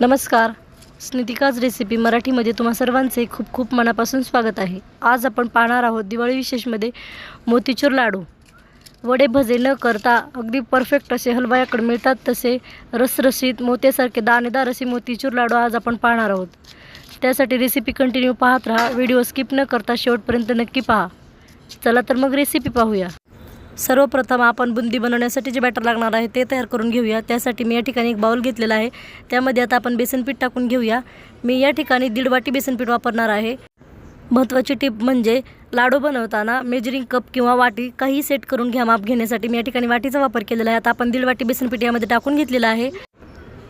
नमस्कार. स्नितिकाज रेसिपी मराठीमध्ये तुम्हा सर्वांचे खूप खूप मनापासून स्वागत आहे. आज आपण पाहणार आहोत दिवाळी विशेषमध्ये मोतीचूर लाडू. वडे भजे न करता अगदी परफेक्ट असे हलवायाकडे मिळतात तसे रसरशीत मोत्यासारखे दाणेदार असे मोतीचूर लाडू आज आपण पाहणार आहोत. त्यासाठी रेसिपी कंटिन्यू पाहत राहा. व्हिडिओ स्किप न करता शेवटपर्यंत नक्की पहा. चला तर मग रेसिपी पाहूया. सर्वप्रथम आपण बुंदी बनवण्यासाठी जे बॅटर लागणार आहे ते तयार करून घेऊया. त्यासाठी मी या ठिकाणी एक बाउल घेतलेला आहे. त्यामध्ये आता आपण बेसनपीठ टाकून घेऊया. मी या ठिकाणी दीड वाटी बेसनपीठ वापरणार आहे. महत्त्वाची टिप म्हणजे लाडू बनवताना मेजरिंग कप किंवा वाटी काही सेट करून घ्या माप घेण्यासाठी मी या ठिकाणी वाटीचा वापर केलेला आहे. आता आपण दीड वाटी बेसनपीठ यामध्ये टाकून घेतलेलं आहे.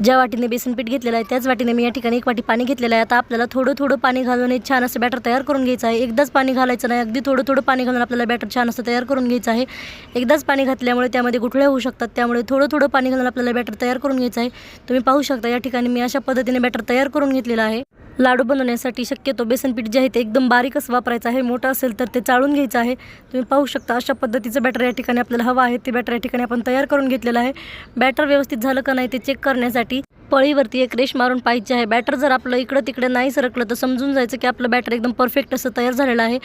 ज्या वाटीने बेसनपीठ घेतलेलं आहे त्याच वाटीने मी या ठिकाणी एक वाटी पाणी घेतलेलं आहे. आता आपल्याला थोडं थोडं पाणी घालून एक छान असं बॅटर तयार करून घ्यायचं आहे. एकदाच पाणी घालायचं नाही अगदी थोडं थोडं पाणी घालून आपल्याला बॅटर छान असं तयार करून घ्यायचं आहे. एकदाच पाणी घातल्यामुळे त्यामध्ये गुठळ्या होऊ शकतात त्यामुळे थोडं थोडं पाणी घालून आपल्याला बॅटर तयार करून घ्यायचं आहे. तुम्ही पाहू शकता या ठिकाणी मी अशा पद्धतीने बॅटर तयार करून घेतलेलं आहे. लाडू बनवण्यासाठी शक्यतो बेसनपीठ जे आहे ते एकदम बारीकच वापरायचं आहे. मोठं असेल तर ते चाळून घ्यायचं आहे. तुम्ही पाहू शकता अशा पद्धतीचं बॅटर या ठिकाणी आपल्याला हवं आहे. ते बॅटर या ठिकाणी आपण तयार करून घेतलेलं आहे. बॅटर व्यवस्थित झालं का नाही ते चेक करण्यासाठी पळीवरती एक रेश मारून पाहिजे आहे. बॅटर जर आपलं इकडं तिकडे नाही सरकलं तर समजून जायचं की आपलं बॅटर एकदम परफेक्ट असं तयार झालेलं आहे.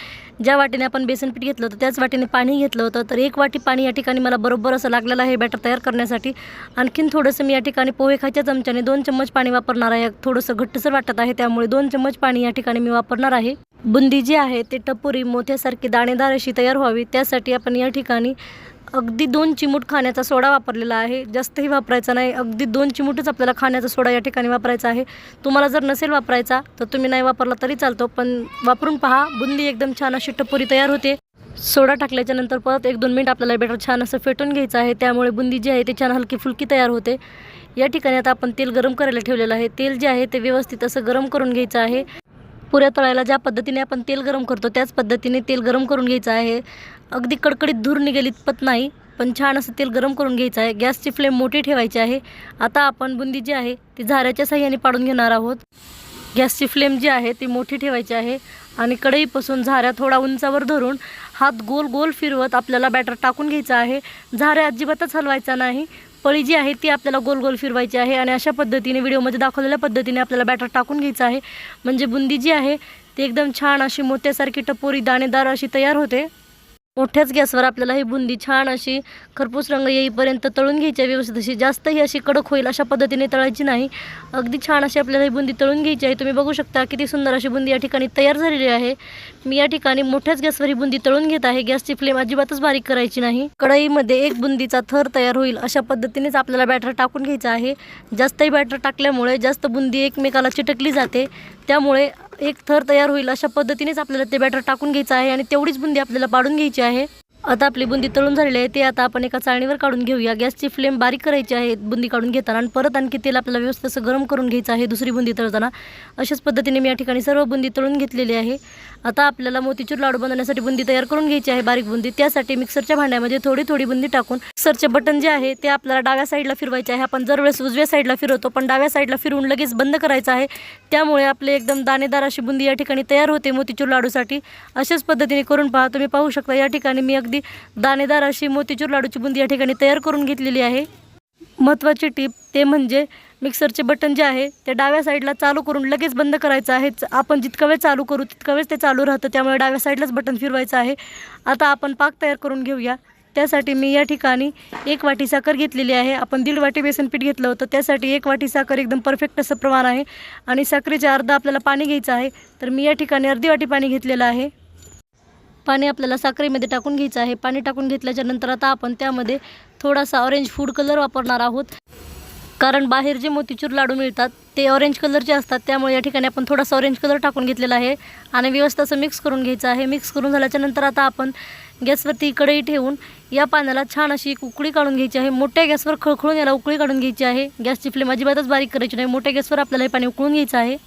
ज्या वाटीने आपण बेसनपीठ घेतलं होतं त्याच वाटीने पाणी घेतलं होतं. तर एक वाटी पाणी या ठिकाणी मला बरोबर असं लागलेलं आहे बॅटर तयार करण्यासाठी. आणखीन थोडंसं मी या ठिकाणी पोहे खायच्या चमच्याने दोन चम्मच पाणी वापरणार आहे. थोडंसं घट्टसर वाटत आहे त्यामुळे दोन चम्मच पाणी या ठिकाणी मी वापरणार आहे. बुंदी जी आहे ते टपोरी मोठ्यासारखी दाणेदार अशी तयार व्हावी. त्यासाठी आपण या ठिकाणी अगदी दोन चिमूट खाण्याचा सोडा वापरलेला आहे. जास्तही वापरायचा नाही. अगदी दोन चिमूटच आपल्याला खाण्याचा सोडा या ठिकाणी वापरायचा आहे. तुम्हाला जर नसेल वापरायचा तर तुम्ही नाही वापरला तरी चालतो. पण वापरून पहा. बुंदी एकदम छान अशी टपोरी तयार होते. सोडा टाकल्याच्या नंतर परत एक दोन मिनिट आपल्याला बेटर छान असं फेटून घ्यायचं आहे. त्यामुळे बुंदी जी आहे ती छान हलकी फुलकी तयार होते. या ठिकाणी आता आपण तेल गरम करायला ठेवलेलं आहे. तेल जे आहे ते व्यवस्थित असं गरम करून घ्यायचं आहे. पुऱ्या तळायला ज्या पद्धतीने आपण तेल गरम करतो त्याच पद्धतीने तेल गरम करून घ्यायचं आहे. अगदी कडकडीत धूर निघेल इतपत नाही. पण छान असं तेल गरम करून घ्यायचं आहे. गॅसची फ्लेम मोठी ठेवायची आहे. आता आपण बुंदी जी आहे ती झाऱ्याच्या साह्याने पाडून घेणार आहोत. गॅसची फ्लेम जी आहे ती मोठी ठेवायची आहे आणि कढईपासून झाऱ्या थोडा उंचावर धरून हात गोल गोल फिरवत आपल्याला बॅटर टाकून घ्यायचा आहे. झाऱ्या अजिबातच हलवायचा नाही. पळी जी आहे ती आपल्याला गोल गोल फिरवायची आहे आणि अशा पद्धतीने व्हिडिओमध्ये दाखवलेल्या पद्धतीने आपल्याला बॅटर टाकून घ्यायचं आहे. म्हणजे बुंदी जी आहे ती एकदम छान अशी मोत्यासारखी टपोरी दाणेदार अशी तयार होते. मोठ्याच गॅसवर आपल्याला ही बुंदी छान अशी खरपूस रंग येईपर्यंत तळून घ्यायची आहे व्यवस्थित. अशी जास्तही अशी कडक होईल अशा पद्धतीने तळायची नाही. अगदी छान अशी आपल्याला ही बुंदी तळून घ्यायची आहे. तुम्ही बघू शकता किती सुंदर अशी बुंदी या ठिकाणी तयार झालेली आहे. मी या ठिकाणी मोठ्याच गॅसवर ही बुंदी तळून घेत आहे. गॅसची फ्लेम अजिबातच बारीक करायची नाही. कढईमध्ये एक बुंदीचा थर तयार होईल अशा पद्धतीनेच आपल्याला बॅटर टाकून घ्यायचं आहे. जास्तही बॅटर टाकल्यामुळे जास्त बुंदी एकमेकाला चिटकली जाते. त्यामुळे एक थर तयार होईल अशा पद्धतीनेच आपल्याला ते बॅटर टाकून घ्यायचं आहे आणि तेवढीच बुंदी आपल्याला पाडून घ्यायची आहे. आता आपली बुंदी तळून झालेली आहे ते आता आपण एका चाळणीवर काढून घेऊया. गॅसची फ्लेम बारीक करायची आहे बुंदी काढून घेताना आणि परत आणखी तेल आपल्याला व्यवस्थित असं गरम करून घ्यायचं आहे दुसरी बुंदी तळताना. अशाच पद्धतीने मी या ठिकाणी सर्व बुंदी तळून घेतलेली आहे. आता आपल्याला मोतीचूर लाडू बनवण्यासाठी बुंदी तयार करून घ्यायची आहे बारीक बुंदी. त्यासाठी मिक्सरच्या भांड्यामध्ये थोडी थोडी बुंदी टाकून मिक्सरचे बटन जे आहे ते आपल्याला डाव्या साईडला फिरवायचे आहे. आपण जरवेळेस उजव्या साईडला फिरवतो पण डाव्या साईडला फिरवून लगेच बंद करायचं आहे. त्यामुळे आपले एकदम दाणेदार अशी बुंदी या ठिकाणी तयार होते मोतीचूर लाडूसाठी. अशाच पद्धतीने करून पहा. तुम्ही पाहू शकता या ठिकाणी मी अगदी दाणेदार अशी मोतीचूर लाडूची बुंदी या ठिकाणी तयार करून घेतलेली आहे. महत्त्वाची टीप ते म्हणजे मिक्सरचे बटन जे आहे ते डाव्या साईडला चालू करून लगेच बंद करायचं आहे. आपण जितका वेळ चालू करू तितका वेळेस ते चालू राहतं. त्यामुळे डाव्या साईडलाच बटन फिरवायचं आहे. आता आपण पाक तयार करून घेऊया. त्यासाठी मी या ठिकाणी एक वाटी साखर घेतलेली आहे. आपण दीड वाटी बेसन पीठ घेतलं होतं. त्यासाठी एक वाटी साखर एकदम परफेक्ट असं प्रमाण आहे. आणि साखरेचे अर्धा आपल्याला पाणी घ्यायचं आहे. तर मी या ठिकाणी अर्धी वाटी पाणी घेतलेलं आहे. पाणी आपल्याला साखरेमध्ये टाकून घ्यायचं आहे. पाणी टाकून घेतल्याच्यानंतर आता आपण त्यामध्ये थोडासा ऑरेंज फूड कलर वापरणार आहोत. कारण बाहेर जे मोतीचूर लाडू मिळतात ते ऑरेंज कलरचे असतात. त्यामुळे या ठिकाणी आपण थोडासा ऑरेंज कलर टाकून घेतलेला आहे. आणि व्यवस्थित असं मिक्स करून घ्यायचं आहे. मिक्स करून झाल्याच्यानंतर आता आपण गॅसवरती कढई ठेवून या पाण्याला छान अशी एक उकळी काढून घ्यायची आहे. मोठ्या गॅसवर खळखळून याला उकळी काढून घ्यायची आहे. गॅसची फ्लेम अजिबातच बारीक करायची नाही. मोठ्या गॅसवर आपल्याला हे पाणी उकळून घ्यायचं आहे.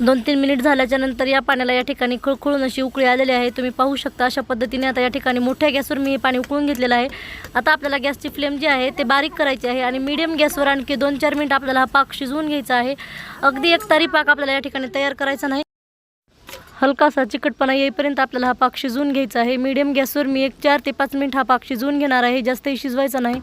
दोन तीन मिनिट झाल्याच्यानंतर या पाण्याला या ठिकाणी खळखळून अशी उकळी आलेली आहे. तुम्ही पाहू शकता अशा पद्धतीने आता या ठिकाणी मोठ्या गॅसवर मी हे पाणी उकळून घेतलेलं आहे. आता आपल्याला गॅसची फ्लेम जी आहे ते बारीक करायची आहे आणि मीडियम गॅसवर आणखी दोन चार मिनिट आपल्याला हा पाक शिजवून घ्यायचा आहे. अगदी एक तारी पाक आपल्याला या ठिकाणी तयार करायचा नाही. हलकासा चिकटपणा येईपर्यंत आपल्याला हा पाक शिजवून घ्यायचा आहे. मीडियम गॅसवर मी एक चार ते पाच मिनिट हा पाक शिजवून घेणार आहे. जास्तही शिजवायचा नाही.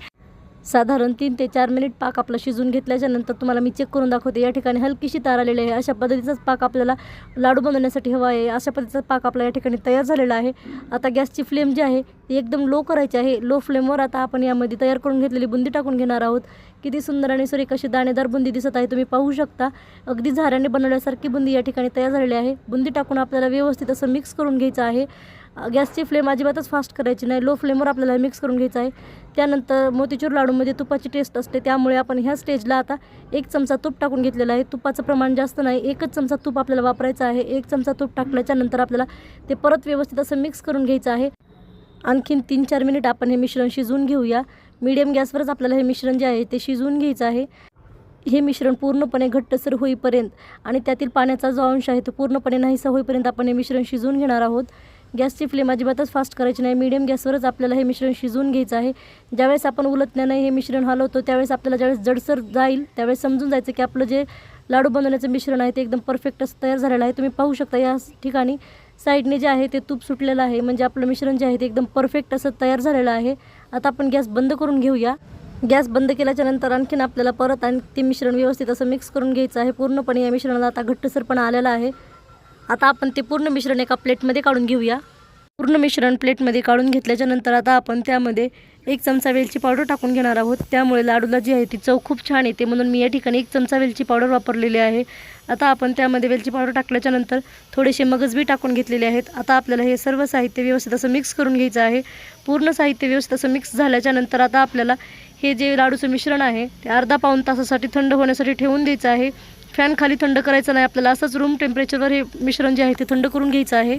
साधारण तीन ते चार मिनिट पाक आपला शिजून घेतल्याच्या नंतर तुम्हाला मी चेक करून दाखवते. या ठिकाणी हलकीशी तार आलेली आहे. अशा पद्धतीचाच पाक आपल्याला लाडू बनवण्यासाठी हवा आहे. अशा पद्धतीचा पाक आपला या ठिकाणी तयार झालेला आहे. आता गॅसची फ्लेम जी आहे ती एकदम लो करायची आहे. लो फ्लेमवर आता आपण यामध्ये तयार करून घेतलेली बुंदी टाकून घेणार आहोत. किती सुंदर आणि सुरेख अशी दाणेदार बुंदी दिसत आहे. तुम्ही पाहू शकता. अगदी झाऱ्याने बनवल्यासारखी बुंदी या ठिकाणी तयार झालेली आहे. बुंदी टाकून आपल्याला व्यवस्थित असं मिक्स करून घ्यायचं आहे. गॅसची फ्लेम अजिबातच फास्ट करायची नाही. लो फ्लेमवर आपल्याला मिक्स करून घ्यायचं आहे. त्यानंतर मोतीचूर लाडूमध्ये तुपाची टेस्ट असते. त्यामुळे आपण ह्या स्टेजला आता एक चमचा तूप टाकून घेतलेला आहे. तुपाचं प्रमाण जास्त नाही. एकच चमचा तूप आपल्याला वापरायचं आहे. एक चमचा तूप टाकल्याच्यानंतर आपल्याला ते परत व्यवस्थित असं मिक्स करून घ्यायचं आहे. आणखीन तीन चार मिनिट आपण हे मिश्रण शिजवून घेऊया. मीडियम गॅसवरच आपल्याला हे मिश्रण जे आहे ते शिजवून घ्यायचं आहे. हे मिश्रण पूर्णपणे घट्टसर होईपर्यंत आणि त्यातील पाण्याचा जो अंश आहे तो पूर्णपणे नाहीसा होईपर्यंत आपण हे मिश्रण शिजवून घेणार आहोत. गॅसची फ्लेम अजिबातच फास्ट करायची नाही. मीडियम गॅसवरच आपल्याला हे मिश्रण शिजवून घ्यायचं आहे. ज्यावेळेस आपण उलटण्याने हे मिश्रण हलवतो त्यावेळेस आपल्याला ज्यावेळेस जडसर जाईल त्यावेळेस समजून जायचं की आपलं जे लाडू बनवण्याचं मिश्रण आहे ते एकदम परफेक्ट असं तयार झालेलं आहे. तुम्ही पाहू शकता या ठिकाणी साईडने जे आहे ते तूप सुटलेलं आहे. म्हणजे आपलं मिश्रण जे आहे ते एकदम परफेक्ट असं तयार झालेलं आहे. आता आपण गॅस बंद करून घेऊया. गॅस बंद केल्याच्यानंतर आणखीन आपल्याला परत आणि ते मिश्रण व्यवस्थित असं मिक्स करून घ्यायचं आहे. पूर्णपणे या मिश्रणाला आता घट्टसरपणा आलेला आहे. आता आपण ते पूर्ण मिश्रण एका प्लेटमध्ये काढून घेऊया. पूर्ण मिश्रण प्लेटमध्ये काढून घेतल्याच्या नंतर आता आपण त्यामध्ये एक चमचा वेलची पावडर टाकून घेणार आहोत. त्यामुळे लाडूला जी आहे ती चव खूप छान येते म्हणून मी या ठिकाणी एक चमचा वेलची पावडर वापरलेली आहे. आता आपण त्यामध्ये वेलची पावडर टाकल्याच्या नंतर थोडेसे मगजबी टाकून घेतलेले आहेत. आता आपल्याला हे सर्व साहित्य व्यवस्थित असं मिक्स करून घ्यायचं आहे. पूर्ण साहित्य व्यवस्थित असं मिक्स झाल्याच्यानंतर आता आपल्याला हे जे लाडूचं मिश्रण आहे ते अर्धा पाऊण तासासाठी थंड होण्यासाठी ठेवून द्यायचं आहे. फॅन खाली थंड करायचं नाही आपल्याला. असंच रूम टेम्परेचरवर हे मिश्रण जे आहे ते थंड करून घ्यायचं आहे.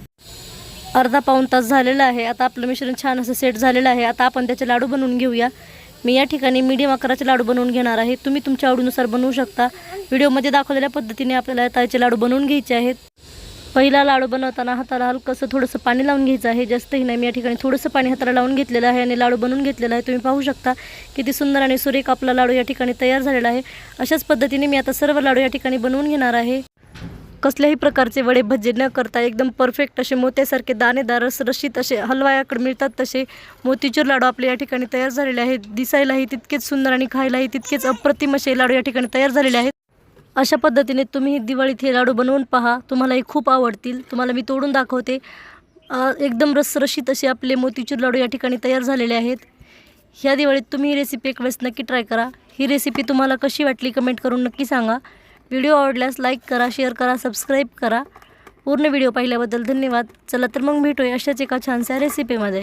अर्धा पाऊण तास झालेला आहे. आता आपलं मिश्रण छान असं सेट झालेलं आहे. आता आपण त्याचे लाडू बनवून घेऊया. मी या ठिकाणी मीडियम आकाराचे लाडू बनवून घेणार आहे. तुम्ही तुमच्या आवडीनुसार बनवू शकता. व्हिडिओमध्ये दाखवलेल्या पद्धतीने आपल्याला ताईचे लाडू बनवून घ्यायचे आहेत. पहिला लाडू बनवताना हाताला हलकंसं थोडंसं पाणी लावून घ्यायचं आहे. जास्तही नाही मी या ठिकाणी थोडंसं पाणी हाताला लावून घेतलेलं आहे आणि लाडू बनवून घेतलेला आहे. तुम्ही पाहू शकता किती सुंदर आणि सुरेख आपला लाडू या ठिकाणी तयार झालेला आहे. अशाच पद्धतीने मी आता सर्व लाडू या ठिकाणी बनवून घेणार आहे. कसल्याही प्रकारचे वडे भजे न करता एकदम परफेक्ट असे मोत्यासारखे दाणेदार रसरशीत असे हलवायाकडे मिळतात तसे मोतीचूर लाडू आपले या ठिकाणी तयार झालेले आहेत. दिसायलाही तितकेच सुंदर आणि खायलाही तितकेच अप्रतिम असे लाडू या ठिकाणी तयार झालेले आहेत. अशा पद्धतीने तुम्ही दिवाळीत हे लाडू बनवून पहा. तुम्हालाही खूप आवडतील. तुम्हाला मी तोडून दाखवते. एकदम रसरशीत असे आपले मोतीचूर लाडू या ठिकाणी तयार झालेले आहेत. ह्या दिवाळीत तुम्ही ही रेसिपी एक वेळेस नक्की ट्राय करा. ही रेसिपी तुम्हाला कशी वाटली कमेंट करून नक्की सांगा. व्हिडिओ आवडल्यास लाईक करा शेअर करा सबस्क्राईब करा. पूर्ण व्हिडिओ पाहिल्याबद्दल धन्यवाद. चला तर मग भेटूया अशाच एका छानशा रेसिपीमध्ये